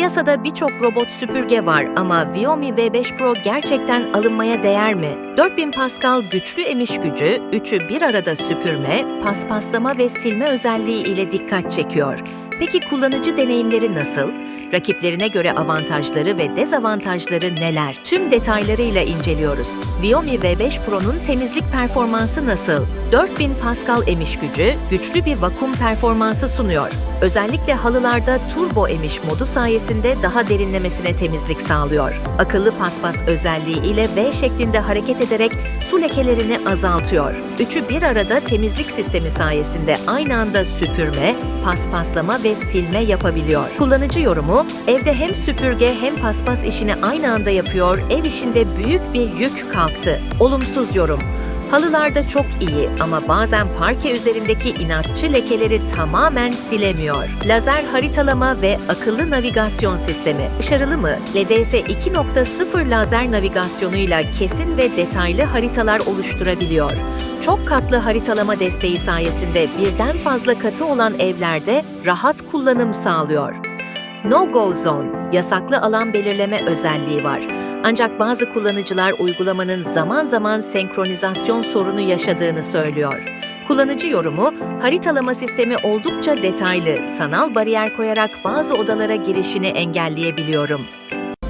Piyasada birçok robot süpürge var ama Viomi V5 Pro gerçekten alınmaya değer mi? 4000 Pascal güçlü emiş gücü, üçü bir arada süpürme, paspaslama ve silme özelliği ile dikkat çekiyor. Peki kullanıcı deneyimleri nasıl? Rakiplerine göre avantajları ve dezavantajları neler? Tüm detaylarıyla inceliyoruz. Viomi V5 Pro'nun temizlik performansı nasıl? 4000 Pascal emiş gücü, güçlü bir vakum performansı sunuyor. Özellikle halılarda turbo emiş modu sayesinde daha derinlemesine temizlik sağlıyor. Akıllı paspas özelliği ile V şeklinde hareket ederek su lekelerini azaltıyor. Üçü bir arada temizlik sistemi sayesinde aynı anda süpürme, paspaslama ve silme yapabiliyor. Kullanıcı yorumu, evde hem süpürge hem paspas işini aynı anda yapıyor, ev işinde büyük bir yük kalktı. Olumsuz yorum. Halılarda çok iyi ama bazen parke üzerindeki inatçı lekeleri tamamen silemiyor. Lazer haritalama ve akıllı navigasyon sistemi. Başarılı mı? LDS 2.0 lazer navigasyonuyla kesin ve detaylı haritalar oluşturabiliyor. Çok katlı haritalama desteği sayesinde birden fazla katı olan evlerde rahat kullanım sağlıyor. No-Go Zone, yasaklı alan belirleme özelliği var. Ancak bazı kullanıcılar uygulamanın zaman zaman senkronizasyon sorunu yaşadığını söylüyor. Kullanıcı yorumu, haritalama sistemi oldukça detaylı, sanal bariyer koyarak bazı odalara girişini engelleyebiliyorum.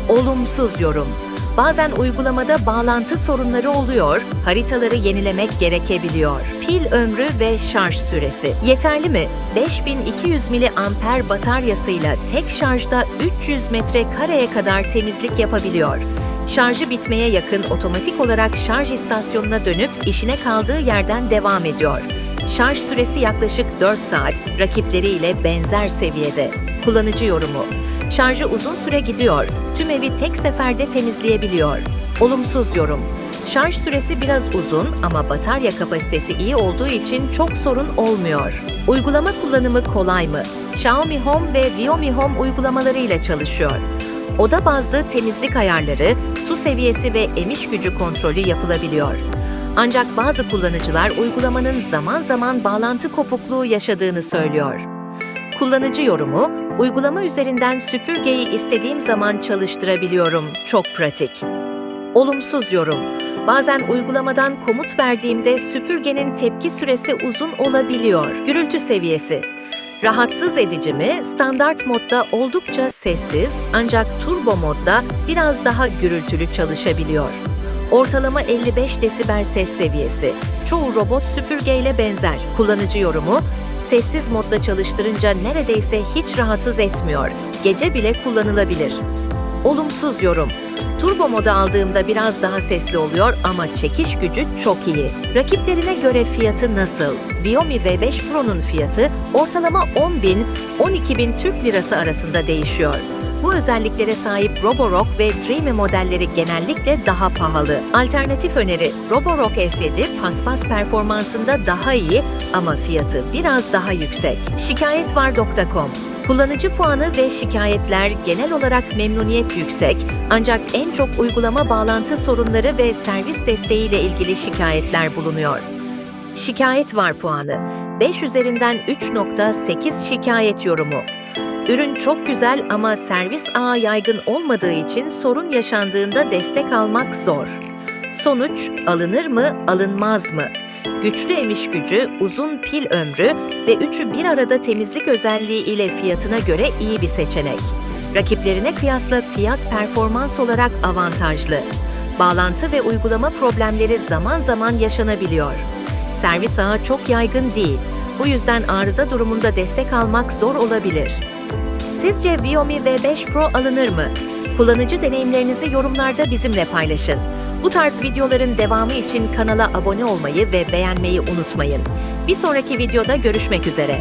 Olumsuz yorum. Bazen uygulamada bağlantı sorunları oluyor, haritaları yenilemek gerekebiliyor. Pil ömrü ve şarj süresi. Yeterli mi? 5200 mAh bataryasıyla tek şarjda 300 metre kareye kadar temizlik yapabiliyor. Şarjı bitmeye yakın otomatik olarak şarj istasyonuna dönüp işine kaldığı yerden devam ediyor. Şarj süresi yaklaşık 4 saat, rakipleriyle benzer seviyede. Kullanıcı yorumu. Şarjı uzun süre gidiyor, tüm evi tek seferde temizleyebiliyor. Olumsuz yorum. Şarj süresi biraz uzun ama batarya kapasitesi iyi olduğu için çok sorun olmuyor. Uygulama kullanımı kolay mı? Xiaomi Home ve Viomi Home uygulamalarıyla çalışıyor. Oda bazlı temizlik ayarları, su seviyesi ve emiş gücü kontrolü yapılabiliyor. Ancak bazı kullanıcılar uygulamanın zaman zaman bağlantı kopukluğu yaşadığını söylüyor. Kullanıcı yorumu, uygulama üzerinden süpürgeyi istediğim zaman çalıştırabiliyorum. Çok pratik. Olumsuz yorum. Bazen uygulamadan komut verdiğimde süpürgenin tepki süresi uzun olabiliyor. Gürültü seviyesi. Rahatsız edici mi? Standart modda oldukça sessiz ancak turbo modda biraz daha gürültülü çalışabiliyor. Ortalama 55 desibel ses seviyesi. Çoğu robot süpürgeyle benzer. Kullanıcı yorumu, sessiz modda çalıştırınca neredeyse hiç rahatsız etmiyor. Gece bile kullanılabilir. Olumsuz yorum. Turbo moda aldığımda biraz daha sesli oluyor ama çekiş gücü çok iyi. Rakiplerine göre fiyatı nasıl? Viomi V5 Pro'nun fiyatı ortalama 10 bin, 12 bin Türk Lirası arasında değişiyor. Bu özelliklere sahip Roborock ve Dreamy modelleri genellikle daha pahalı. Alternatif öneri Roborock S7 paspas performansında daha iyi ama fiyatı biraz daha yüksek. Şikayetvar.com Kullanıcı puanı ve şikayetler genel olarak memnuniyet yüksek ancak en çok uygulama bağlantı sorunları ve servis desteğiyle ilgili şikayetler bulunuyor. Şikayet var puanı. 5 üzerinden 3.8 şikayet yorumu. Ürün çok güzel ama servis ağı yaygın olmadığı için sorun yaşandığında destek almak zor. Sonuç alınır mı, alınmaz mı? Güçlü emiş gücü, uzun pil ömrü ve üçü bir arada temizlik özelliği ile fiyatına göre iyi bir seçenek. Rakiplerine kıyasla fiyat performans olarak avantajlı. Bağlantı ve uygulama problemleri zaman zaman yaşanabiliyor. Servis ağı çok yaygın değil. Bu yüzden arıza durumunda destek almak zor olabilir. Sizce Viomi V5 Pro alınır mı? Kullanıcı deneyimlerinizi yorumlarda bizimle paylaşın. Bu tarz videoların devamı için kanala abone olmayı ve beğenmeyi unutmayın. Bir sonraki videoda görüşmek üzere.